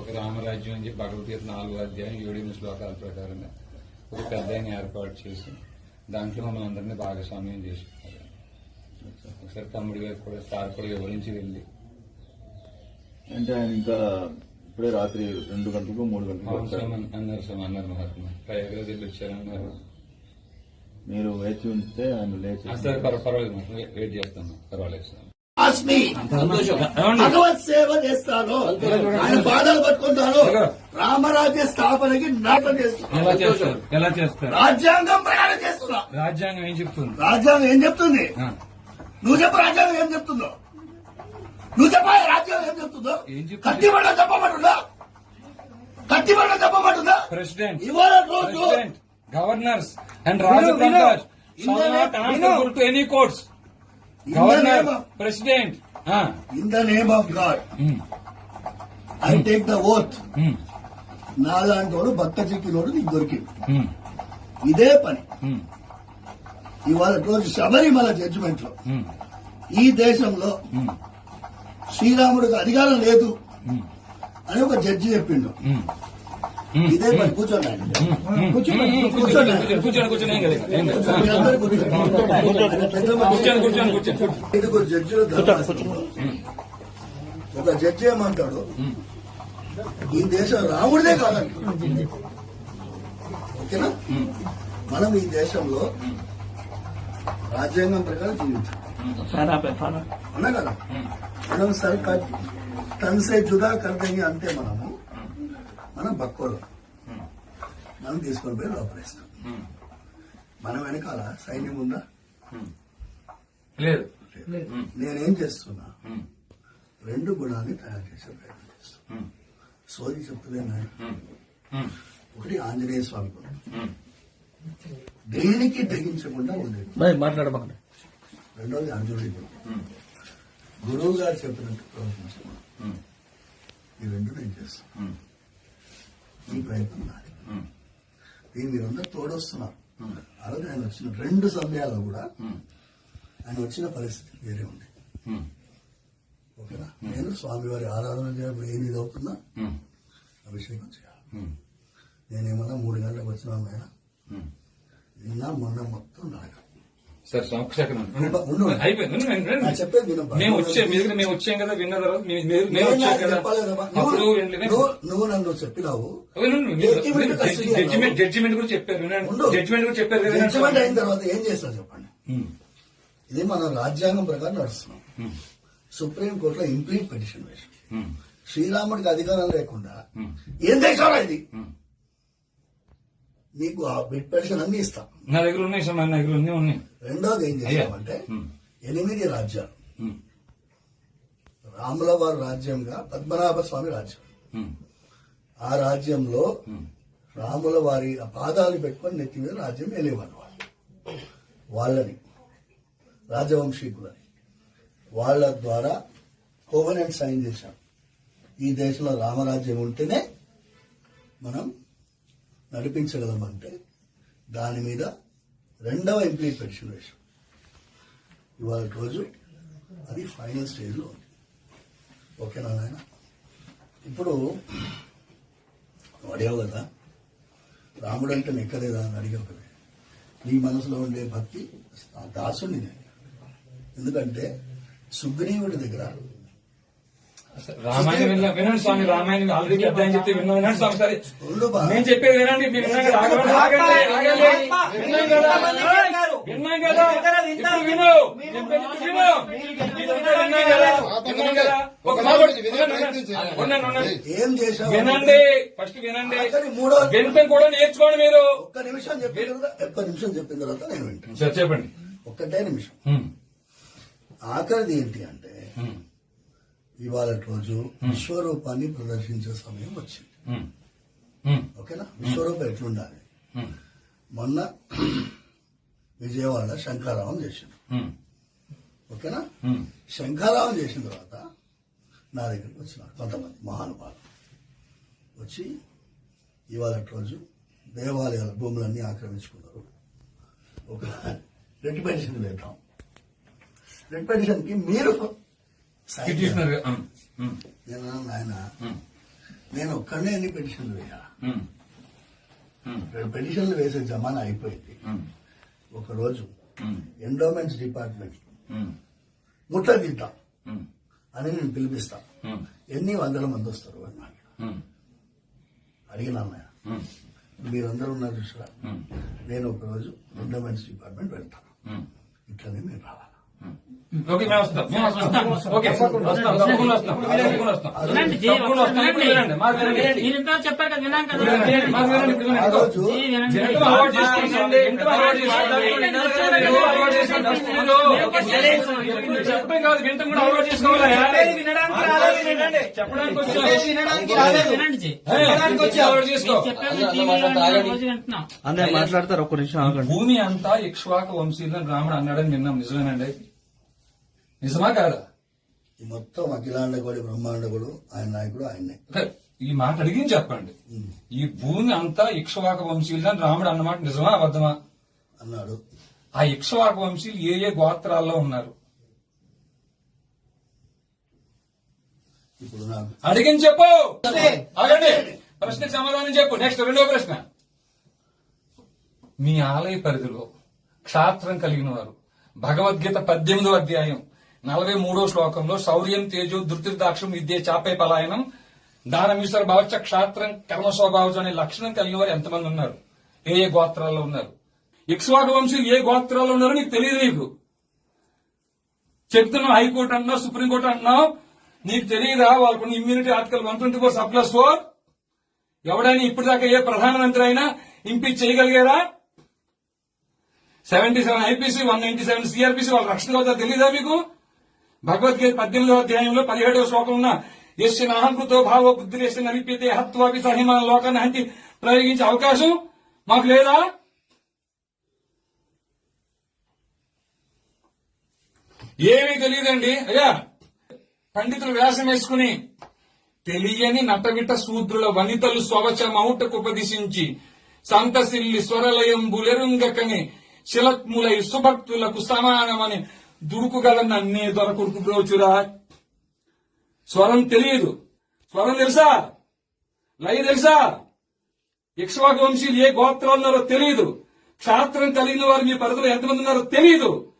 భగవద్గీత నాలుగు అధ్యాయం ఏడు ఎనిమిది శ్లోకాల ప్రకారంగా ఒక పెద్ద ఆయన ఏర్పాటు చేసి దాంట్లో మనం అందరినీ భాగస్వామ్యం చేసుకున్నారు. ఒకసారి తమ్ముడి గారు కూడా సార్ కూడా వివరించి వెళ్ళి? అంటే ఆయన ఇంకా ఇప్పుడే రాత్రి రెండు గంటలకు మూడు గంటలకు అన్నారు సార్ అన్నారు మహాత్మ. వెళ్ళి వచ్చారన్నారు మీరు వేచి ఉంటే ఆయన లేచి సరే పర్వ- పర్వాలేదు వెయిట్ చేస్తాను పర్వాలేదు సార్. ఆస్మి భగవత్ సేవ చేస్తాను. ఆయన బాధలు పట్టుకుంటాను. రామరాజ్య స్థాపనకి నాటం చేస్తున్నాను రాజ్యాంగం ప్రయాణం చేస్తున్నా. రాజ్యాంగం ఏం చెప్తుంది? రాజ్యాంగం ఏం చెప్తుంది? నువ్వు చెప్పు రాజ్యాంగం ఏం చెప్తుందో. నువ్వు చెప్పా రాజ్యాంగం ఏం చెప్తుందో. ఏం చెప్తుంది? కత్తిబండ చెప్పమంటుందా? కత్తిబండ చెప్పమంటుందా? ప్రెసిడెంట్ ఇవాళ రోజు గవర్నర్స్ అండ్ విను. shall not governor president in the name of God I take the oath నాలాంటి వాడు భక్త చిక్కినోడు నీకు దొరికింది ఇదే పని. ఇవాళ రోజు శబరిమల జడ్జిమెంట్లో. ఈ దేశంలో శ్రీరాముడికి అధికారం లేదు అని ఒక జడ్జి చెప్పిండు. ఇదే పని కూర్చోండి. కూర్చోండి జడ్జిలు. ఒక జడ్జి ఏమంటాడు? ఈ దేశం రాముడిదే కాదండి ఓకేనా? మనం ఈ దేశంలో రాజ్యాంగం ప్రకారం జీవించాలి అన్నా కదా? మనం సర్కార్ తనసే జుదా కర్దంగి అంతే మనము. మనం బక్కోలు మనం తీసుకొని పోయి లోపలేస్తాం. మనం వెనకాల సైన్యం ఉందా? లేదు. నేనేం చేస్తున్నా? రెండు గుణాన్ని తయారు చేసే ప్రయత్నం చేస్తున్నా. సోది చెప్తలేను ఆయన. ఒకటి ఆంజనేయ స్వామి గుణం. దేనికి తెగించకుండా ఉండేది? మాట్లాడమండి రెండోది అర్జునుడి గుణం. గురువు గారు చెప్పినట్టు ప్రవర్తించడం ఈ రెండు నేను చేస్తాను. ఈ ప్రయత్నం నాది దీని మీరందరూ తోడొస్తున్నారు ఆ రోజు ఆయన వచ్చిన రెండు సమయాల్లో కూడా ఆయన వచ్చిన పరిస్థితి వేరే ఉంది. ఓకేనా? నేను స్వామివారి ఆరాధన చేయడం ఏం ఇది అవుతుందా? అభిషేకం చేయాలి. నేనేమన్నా మూడు గంటలకు వచ్చినాను ఆయన నిన్న మొన్న మొత్తం నడక సార్ సార్, ఒక సెకండ్ ఉండు, ఉండు. అయిపోయింది. మేము వచ్చే మీ దగ్గర మేము వచ్చాం కదా విన్న తర్వాత మేము వచ్చాం కదా. అప్పుడు నువ్వు- నన్ను చెప్పినావు. జడ్జిమెంట్. జడ్జిమెంట్ గురించి చెప్పారు. జడ్జిమెంట్ గురించి చెప్పారు జడ్జిమెంట్. అయిన తర్వాత ఏం చేస్తా చెప్పండి? ఇది మన రాజ్యాంగం ప్రకారం నడుస్తున్నాం. సుప్రీం కోర్టులో ఇంప్లీట్ పిటిషన్ వేసాం శ్రీరాముడికి అధికారం లేకుండా ఏం దేశంలో ఇది? ఉమ్. నీకు ఆ బిట్ పిటిషన్ అన్ని ఇస్తాం. నా దగ్గర ఉన్నాయి సార్ నా దగ్గర ఉన్నాయి ఉన్నాయి. రెండోది ఏం ఉమ్, ఎనిమిది రాజ్యాలు. ఉమ్, రాముల వారి రాజ్యంగా పద్మనాభ స్వామి రాజ్యం ఆ రాజ్యంలో రాముల వారి పాదాలు పెట్టుకొని నెత్తి మీద రాజ్యం వెళ్ళేవాళ్ళు వాళ్ళు. వాళ్ళని రాజవంశీకులని. వాళ్ళ ద్వారా కోవనెంట్ సైన్ చేశాం. ఈ దేశంలో రామరాజ్యం ఉంటేనే మనం నడిపించగలమంటే దాని మీద రెండవ ఇంప్లీట్ పెన్షన్ వేశాం. ఇవాళ రోజు అది ఫైనల్ స్టేజ్లో ఉంది. ఓకేనా నాయన? ఇప్పుడు అడిగావు కదా? రాముడు అంటే నెక్కలేదా అని అడిగావు కదా? నీ మనసులో ఉండే భక్తి ఆ దాసుని నేను ఎందుకంటే సుగ్రీవుడి దగ్గర రామాయణం విన్నా- వినండి స్వామి రామాయణం ఆల్రెడీ పెద్ద చెప్తే విన్నా వినండి స్వామి సరే. నేను చెప్పేది వినండి మీరు విన్నాం కదా. విన్నాం కదా. విన్నాం కదా. ఇప్పుడు విను. చెప్పేది ఇప్పుడు విను. ఇదంతా విన్నాం కదా. విన్నాం కదా. ఒక మాట ఉండండి, ఉండండి. ఏం చేశావు? వినండి. ఫస్ట్ వినండి. మూడో వినటం కూడా నేర్చుకోండి మీరు. ఒక్క నిమిషం చెప్పిన తర్వాత ఒక్క నిమిషం చెప్పిన తర్వాత నేను వింటాను సార్ చెప్పండి. ఒక్కటే నిమిషం. ఆఖరిది ఏంటి అంటే ఇవాళ రోజు విశ్వరూపాన్ని ప్రదర్శించే సమయం వచ్చింది. ఓకేనా? విశ్వరూపం ఎట్లుండాలి? మొన్న విజయవాడ శంఖారావం చేసిండు ఓకేనా? శంఖారావం చేసిన తర్వాత నా దగ్గరికి వచ్చినారు కొంతమంది మహానుభావులు. వచ్చి ఇవాళ రోజు దేవాలయాల భూములన్నీ ఆక్రమించుకున్నారు. ఒక రెడ్ పెన్షన్ వేద్దాం. రెడ్ పెన్షన్కి మీరు నేను ఉమ్, నేను ఒక్కడనే ఎన్ని పెటిషన్లు. రెండు పెటిషన్లు వేసే జమానా అయిపోయింది ఉమ్. ఒక రోజు ఉమ్. ఎండోమెంట్స్ డిపార్ట్మెంట్ ఉమ్. అని నేను పిలిపిస్తా. ఎన్ని వందల మంది వస్తారు అని. అడిగినా. మీరందరూ ఉన్నారు చూసారా. నేను ఒక రోజు ఎండోమెంట్స్ డిపార్ట్మెంట్ వెళ్తాను. ఇట్లనే మీరు రావాలి ఓకే మేము వస్తాం మేము వస్తాం. ఓకే వస్తాం తప్పకుండా వస్తాం తప్పకుండా వస్తాం. వినండి, జీ, తప్పకుండా వస్తాం ఒకసారి ఇప్పుడు వినండి మాకు వినండి. మీరు ఇంత చెప్పారు కదా విన్నాం కదా. ఇప్పుడు వినండి, మాకు వినండి ఇప్పుడు ఆ వినండి రోజు జీ, వినండి. జంతువు అలవాటు చేసుకోండి జంతువు అలవాటు చేసుకోండి జంతువు అలవాటు చేసుకోండి మీరు ఎప్పుడు చెప్పడం కాదు వింటం కూడా అలవాటు చేసుకోవాలి? చెప్పడానికి వినండి అందరు మాట్లాడతారు ఒక్క నిమిషం ఆగండి. భూమి అంతా ఇక్ష్వాక వంశీయులను రాముడు అన్నాడని విన్నాం నిజమేనండి. నిజమా కాదా? ఈ మొత్తం అఖిలాండ గోడి బ్రహ్మాండ గోడు ఆయన నాయకుడు ఆయన్నే. ఓకే, ఈ మాట అడిగి చెప్పండి. ఈ భూమి అంతా ఇక్ష్వాక వంశీయులని రాముడు అన్నమాట నిజమా అబద్ధమా? అన్నాడు. ఆ ఇక్ష్వాక వంశీయులు ఏ ఏ గోత్రాల్లో ఉన్నారు? ఇప్పుడు నాకు అడిగిన చెప్పు. అడగండి ప్రశ్నకు సమాధానం చెప్పు. నెక్స్ట్ రెండో ప్రశ్న. మీ ఆలయ పరిధిలో క్షాత్రం కలిగిన వారు భగవద్గీత పద్దెనిమిదో అధ్యాయం నలభై మూడో శ్లోకంలో శౌర్యం తేజో ధృతిర్దాక్షం విద్య చాపే పలాయనం దానమీశ్వర భావచ క్షాత్రం కర్మ స్వభావం అనే లక్షణం కలిగిన వారు ఎంతమంది ఉన్నారు? ఏ ఏ గోత్రాల్లో ఉన్నారు? ఇక్ష్వాకు వంశీయులు ఏ గోత్రాల్లో ఉన్నారో నీకు తెలియదు నీకు. చెప్తున్నావు హైకోర్టు అంటున్నావు సుప్రీంకోర్టు అంటున్నావు నీకు తెలియదా వాళ్ళకున్న immunity article one twenty four sub plus four ఎవడైనా ఇప్పటిదాకా ఏ ప్రధానమంత్రి అయినా impeach చేయగలిగారా? Seventy seven IPC one ninety seven CrPC వాళ్ళ రక్షణ అవుతా తెలియదా మీకు? భగవద్గీత పద్దెనిమిదవ అధ్యాయంలో పదిహేడవ శ్లోకం ఉన్న ఎస్సి నాహంకృతో భావ బుద్ధిరేసి నలిపితే హత్వాపి సహిమాన లోకాన్ని హంతి ప్రయోగించే అవకాశం మాకు లేదా? ఏమీ తెలియదండి. అయ్యా పండితులు వ్యాసం వేసుకుని తెలియని నటవిట శూద్రుల వనితలు స్వవచ మౌటకుపదిశించి సంతసిల్లి స్వరలయం బులెరుంగకని శిలత్ములై సుభక్తులకు సమానమని దుడుకుగలన్న అన్నీ దొరకుడుకు బ్రోచురా? స్వరం తెలియదు. స్వరం తెలుసా? లయ తెలుసా? ఇక్ష్వాక వంశీయులు ఏ గోత్రాలు ఉన్నారో తెలియదు. క్షాత్రం కలిగిన వారు మీ పరిధిలో ఎంతమంది ఉన్నారో తెలియదు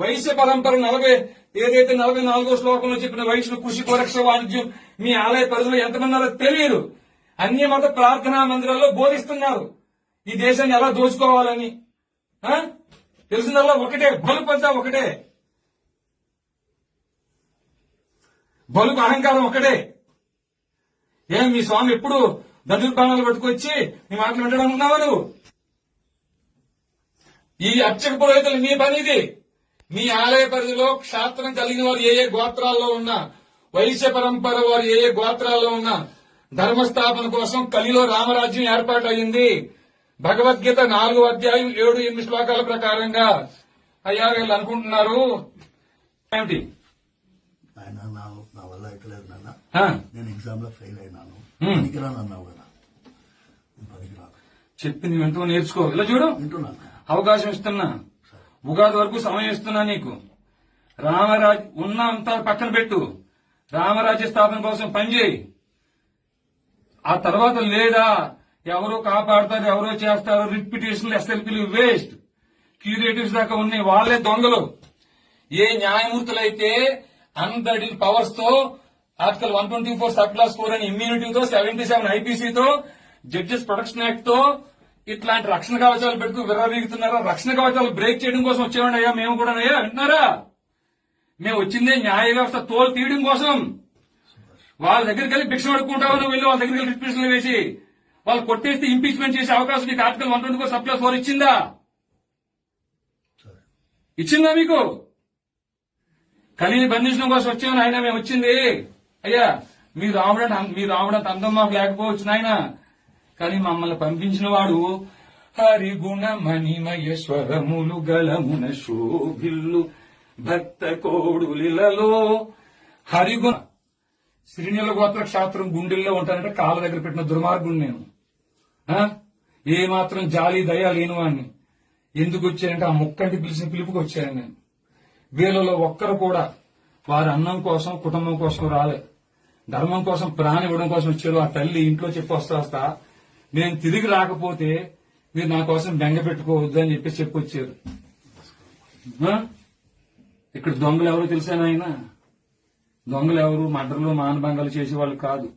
వైశ్య పరంపర నలభై ఏదైతే నలభై నాలుగో శ్లోకంలో చెప్పిన వైశ్యులు కృషి కోరక్ష వాణిజ్యం మీ ఆలయ పరిధిలో ఎంతమంది ఉన్నారో తెలియదు అన్ని మత ప్రార్థనా మందిరాల్లో బోధిస్తున్నారు. ఈ దేశాన్ని ఎలా దోచుకోవాలని? ఆ? తెలిసిందల్లా ఒకటే బలుపంతా ఒకటే. బలుపు అహంకారం ఒకటే ఏం మీ స్వామి ఎప్పుడు దండుపానాలు పట్టుకొచ్చి మీ మాటలు వినడం ఉన్నావా నువ్వు ఈ అర్చక పురోహితులు మీ పని ఇది మీ ఆలయ పరిధిలో క్షాత్రం కలిగిన వారు ఏ ఏ గోత్రాల్లో ఉన్నా వైశ్య పరంపర వారు ఏ ఏ గోత్రాల్లో ఉన్నా ధర్మస్థాపన కోసం కలిలో రామరాజ్యం ఏర్పాటు అయింది భగవద్గీత నాలుగు అధ్యాయం ఏడు ఎనిమిది శ్లోకాల ప్రకారంగా అయ్యా వీళ్ళు అనుకుంటున్నారు. ఏమిటి ఆయన నా నా వల్ల ఎక్కలేదు నాన్న ఆ, నేను ఎగ్జామ్లో ఫెయిల్ అయినాను. పనికిరాను అన్నావు కదా. పనికిరాను చెప్పింది వింటూ నేర్చుకో. ఇలా చూడు. వింటున్నాను అవకాశం ఇస్తున్నా. ఉగాది వరకు సమయం ఇస్తున్నా నీకు. రామరాజ్ ఉన్న అంతా పక్కన పెట్టు. రామరాజ్య స్థాపన కోసం పనిచేయి ఆ తర్వాత లేదా ఎవరో కాపాడతారు ఎవరో చేస్తారు రిపిటేషన్ ఎస్ఎల్పీలు వేస్ట్. క్యూరేటివ్స్ దాకా ఉన్నాయి. వాళ్ళే దొంగలు. ఏ న్యాయమూర్తులైతే అన్బడి పవర్స్తో article one twenty four sub clause four అని ఇమ్యూనిటీతో సెవెంటీ సెవెన్ ఐపీసీతో జడ్జెస్ ప్రొటెక్షన్ యాక్ట్తో ఇట్లాంటి రక్షణ కవచాలు పెడుతూ విర్రవీగుతున్నారా? రక్షణ కవచాలు బ్రేక్ చేయడం కోసం వచ్చేవాడి అయ్యా? మేము కూడా అయ్యా? వింటున్నారా మేము వచ్చిందే న్యాయ వ్యవస్థ తోలు తీయడం కోసం. వాళ్ళ దగ్గరికి వెళ్ళి భిక్ష పడుకుంటావు నువ్వు వెళ్ళి వాళ్ళ దగ్గరికి వెళ్ళి రిపిటేషన్లు వేసి? వాళ్ళు కొట్టేస్తే ఇంపీచ్మెంట్ చేసే అవకాశం నీకు article one twenty four sub clause four ఇచ్చిందా ఇచ్చిందా మీకు? కలిని బంధించడం కోసం వచ్చామని ఆయన మేము వచ్చింది. అయ్యా మీ రావడం మీ రావడం అంత అందం మాకు లేకపోవచ్చు నాయన. కానీ మమ్మల్ని పంపించిన వాడు హరిగుణ మణిమయ స్వరములు గలమున శోభిల్లు భక్త కోడులిలలో హరిగుణ శ్రీనీల గోత్ర క్షేత్రం గుండెల్లో ఉంటానంటే కాళ్ళ దగ్గర పెట్టిన దుర్మార్గుడు నేను. ఏమాత్రం ఏ మాత్రం జాలి దయ లేనివాణ్ణి ఎందుకు వచ్చానంటే ఆ ముక్కంటి పిలిచిన పిలుపుకి వచ్చాను నేను. వీళ్ళలో ఒక్కరు కూడా వారి అన్నం కోసం కుటుంబం కోసం రాలేదు ధర్మం కోసం ప్రాణం ఇవ్వడం కోసం వచ్చారు. ఆ తల్లి ఇంట్లో చెప్పి వస్తా వస్తా నేను తిరిగి రాకపోతే మీరు నా కోసం బెంగ పెట్టుకోవద్దు అని చెప్పి చెప్పొచ్చారు ఇక్కడ దొంగలు ఎవరు తెలిసా నాయన? దొంగలు ఎవరు? మర్డర్లు మానభంగాలు చేసే వాళ్ళు కాదు.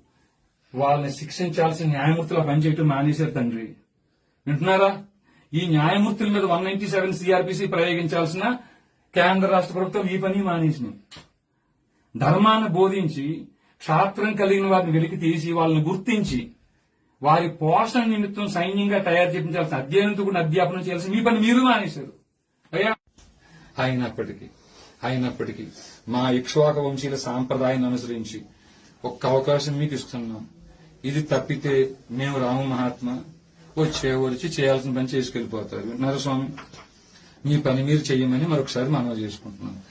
వాళ్ళని శిక్షించాల్సిన న్యాయమూర్తులు ఆ పని మానేశారు తండ్రి. వింటున్నారా? ఈ న్యాయమూర్తుల మీద వన్ నైన్టీ సెవెన్ సిఆర్పిసి ప్రయోగించాల్సిన కేంద్ర రాష్ట్ర ప్రభుత్వం ఈ పని మానేసినాయి ధర్మాన్ని బోధించి క్షాత్రం కలిగిన వారిని వెలికి తీసి వాళ్ళని గుర్తించి వారి పోషణ నిమిత్తం సైన్యంగా తయారు చేయించాల్సిన అధ్యయనంతో కూడా అధ్యాపనం చేయాల్సిన మీ పని మీరు మానేశారు. అయ్యా. అయినప్పటికీ అయినప్పటికీ మా ఇక్ష్వాక వంశీల సాంప్రదాయాన్ని అనుసరించి ఒక్క అవకాశం మీకు ఇస్తున్నాం. ఇది తప్పితే మేము రాము మహాత్మ వచ్చే వచ్చి చేయాల్సిన పని చేసుకెళ్ళిపోతారు వింటున్నారా స్వామి? మీ పని మీరు చెయ్యమని మరొకసారి మనవి చేసుకుంటున్నాం.